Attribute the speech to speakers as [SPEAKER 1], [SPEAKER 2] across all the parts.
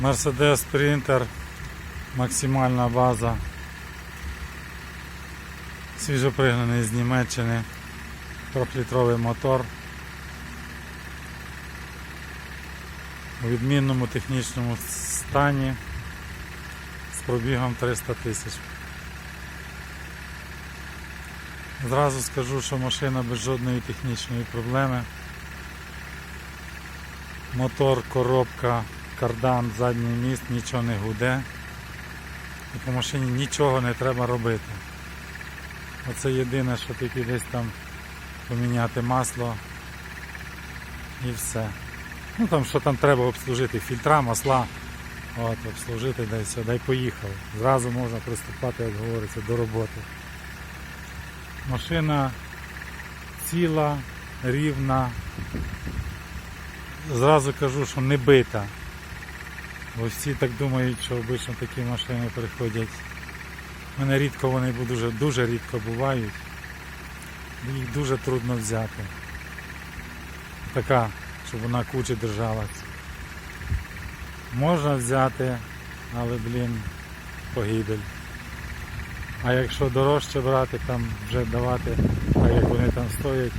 [SPEAKER 1] Mercedes Sprinter, максимальна база. Свіжопригнаний з Німеччини. Трьохлітровий мотор. У відмінному технічному стані з пробігом 300 тисяч. Зразу скажу, що машина без жодної технічної проблеми. Мотор, коробка, кардан, задній міст, нічого не гуде. І по машині нічого не треба робити. Оце єдине, що тільки десь там поміняти масло і все. Ну там що там треба обслужити, фільтра, масла. От, обслужити, дай все, дай поїхав. Зразу можна приступати, як говориться, до роботи. Машина ціла, рівна. Зразу кажу, що не бита. Всі так думають, що обично такі машини приходять. У мене рідко вони дуже, дуже рідко бувають. Їх дуже трудно взяти. Така, щоб вона кучі держалась. Можна взяти, але, блін, погибель. А якщо дорожче брати, там вже давати, так як вони там стоять,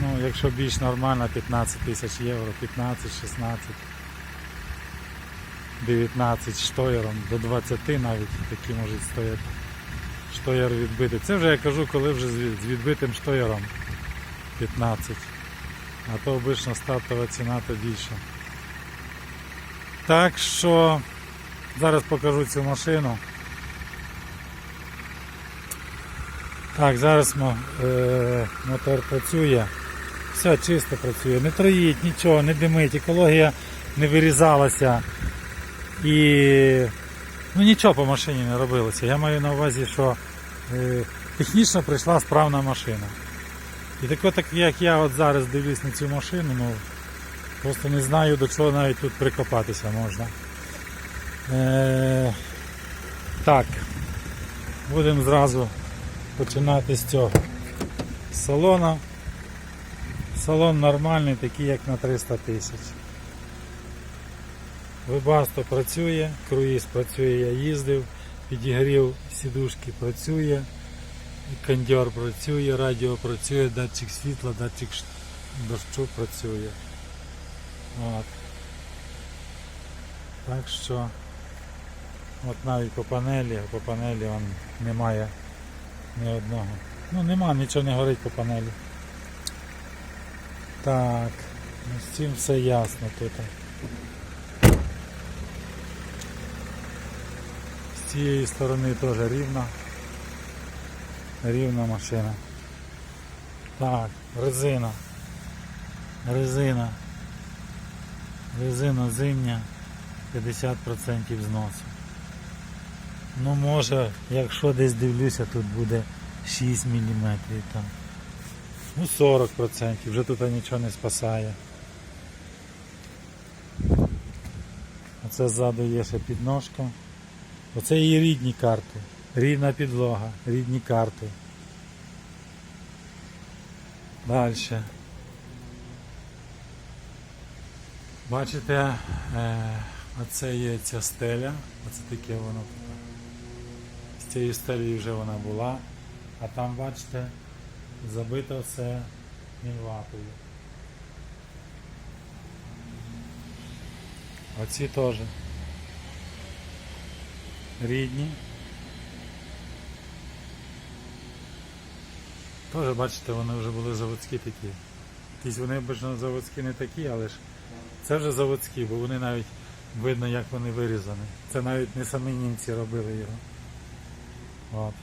[SPEAKER 1] ну, якщо більш нормально, 15 тисяч євро, 15-16, 19 штоєром, до 20 навіть такі можуть стояти. Штоєр відбитий. Це вже я кажу, коли вже з відбитим штоєром 15. А то обично стартова ціна то більше. Так що зараз покажу цю машину. Так, зараз е, мотор працює. Все чисто працює. Не троїть, нічого, не димить, екологія не вирізалася. І ну, нічого по машині не робилося. Я маю на увазі, що е, технічно прийшла справна машина. І так як я от зараз дивлюсь на цю машину, ну просто не знаю до чого навіть тут прикопатися можна. Е, так, будемо зразу починати з цього. Салона. Салон нормальний, такий як на 300 тисяч. Вебасто працює, круїз працює, я їздив, підігрів сідушки працює, кондьор працює, радіо працює, датчик світла, датчик дощу працює. От. Так що от навіть по панелі, по панелі он немає ні одного. Ну нема, нічого не горить по панелі. Так, ну з цим все ясно тут. З цієї сторони теж рівна. Рівна машина. Так, резина. Резина. Резина зимня 50% зносу. Ну може, якщо десь дивлюся, тут буде 6 мм там. Ну 40%, вже тут нічого не спасає. Оце ззаду є ще підножка. Оце її рідні карти. Рідна підлога, рідні карти. Далі. Бачите, е, оце є ця стеля, оце таке воно. З цією стелею вже вона була, а там, бачите, забито все мінватою. Оці теж рідні. Теж, бачите, вони вже були заводські такі. Якісь вони обично заводські не такі, але ж це вже заводські, бо вони навіть видно, як вони вирізані. Це навіть не самі німці робили його. От.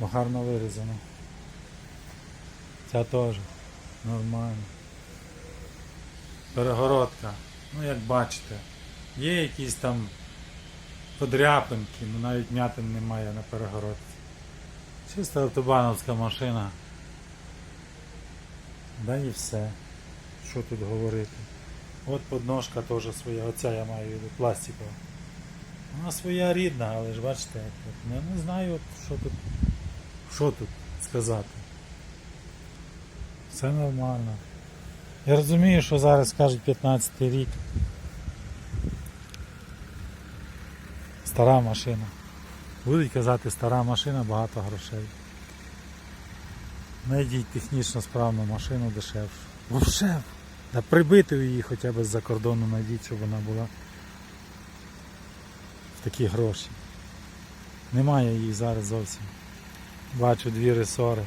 [SPEAKER 1] Бо гарно вирізано. Ця теж. Нормально. Перегородка. Ну як бачите, є якісь там подряпинки, ну навіть м'ятин немає на перегородці. Чиста автобановська машина. Да і все. Що тут говорити? От подножка теж своя, оця я маю в виду, пластикова. Вона своя рідна, але ж бачите. Ну, Я не знаю, що тут, що тут сказати. Все нормально. Я розумію, що зараз кажуть 15 рік. Стара машина. Будуть казати, стара машина, багато грошей. Найдіть технічно справну машину дешевшу. Вовше, да прибити її хоча б з-за кордону найдіть, щоб вона була в такі гроші. Немає її зараз зовсім. Бачу дві ресори.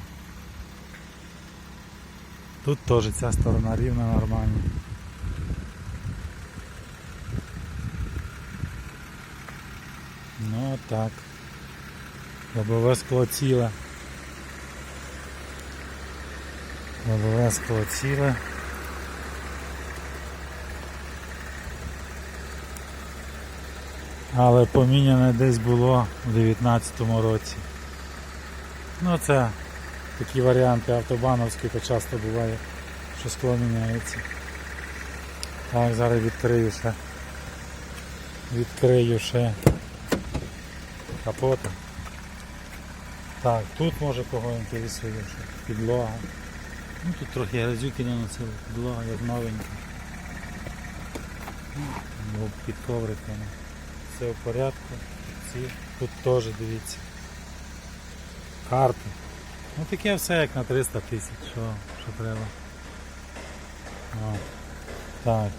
[SPEAKER 1] Тут теж ця сторона рівна нормальна. Ну так. Лобове скло ціле. Лобове скло ціле. Але поміняне десь було у 19-му році. Ну це такі варіанти автобановські, то часто буває, що скло міняється. Так, зараз відкрию ще. Відкрию ще капота. Так, тут може кого інтересує підлога. Ну тут трохи грязюки наносили, підлога як новенька. Ну, під ковриками. Все в порядку. Ці тут теж дивіться. Карти. Ну таке все як на 300 тисяч, що, що треба. О. Так.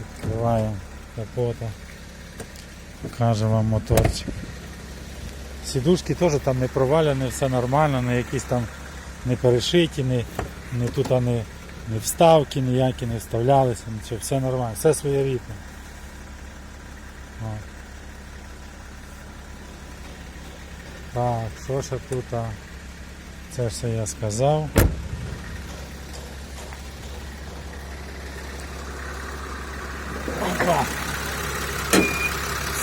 [SPEAKER 1] Відкриваємо капота. Покажу вам моторчик. Сідушки теж там не проваляні, все нормально, не якісь там не перешиті, не, не тут не, не вставки ніякі не вставлялися, нічого, все нормально, все своєрідне. О. Так, що ще тут? Це все я сказав.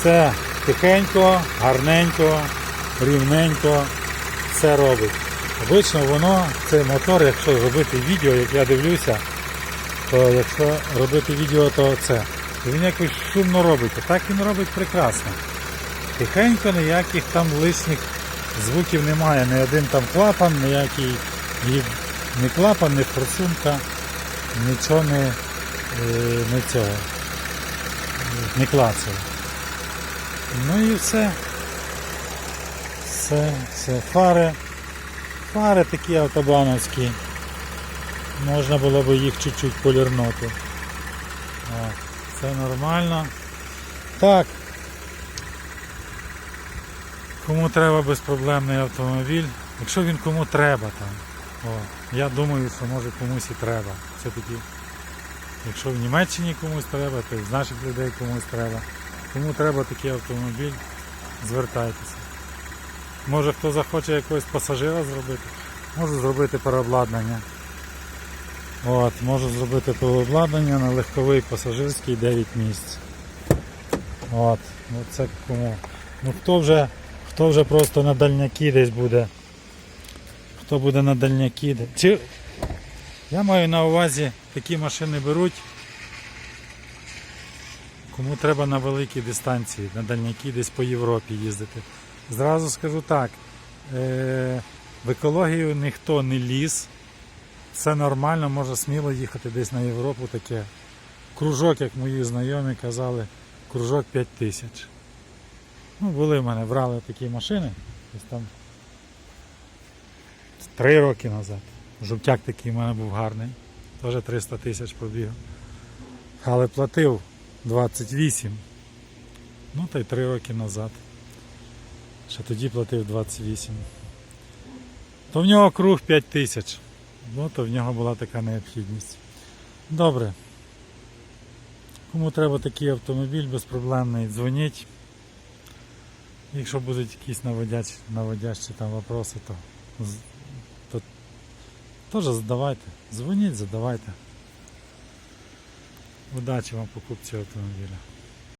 [SPEAKER 1] Все тихенько, гарненько, рівненько, все робить. Обично воно, цей мотор, якщо робити відео, як я дивлюся, то якщо робити відео, то це. Він якось шумно робить, а так він робить прекрасно. Тихенько, ніяких там лишніх звуків немає, ні один там клапан, ніякий ні, клапан, ні форсунка, нічого не, е, не цього, не клацає. Ну і все. Все, все. Фари. Фари такі автобановські. Можна було б їх чуть-чуть полірнути. О, все нормально. Так. Кому треба безпроблемний автомобіль. Якщо він кому треба там. О, я думаю, що може комусь і треба. Все-таки, якщо в Німеччині комусь треба, то і з наших людей комусь треба. Кому треба такий автомобіль, звертайтеся. Може хто захоче якогось пасажира зробити, можу зробити переобладнання. От, можу зробити переобладнання на легковий пасажирський 9 місць. От, ну це кому. Ну хто вже, хто вже просто на дальняки десь буде. Хто буде на дальняки. Чи я маю на увазі такі машини беруть. Кому треба на великі дистанції, на дальняки десь по Європі їздити. Зразу скажу так, е- в екологію ніхто не ліз, все нормально, може сміло їхати десь на Європу таке. Кружок, як мої знайомі казали, кружок 5 тисяч. Ну, були в мене, брали такі машини, десь там 3 роки назад. Жовтяк такий в мене був гарний, теж 300 тисяч пробіг. Але платив 28. Ну та й 3 роки назад. Ще тоді платив 28. То в нього круг 5 тисяч. Ну, то в нього була така необхідність. Добре. Кому треба такий автомобіль безпроблемний, дзвоніть. Якщо будуть якісь наводячі, наводящі там вопроси, то, з- то теж задавайте. Дзвоніть, задавайте. Удачі вам покупці автомобіля.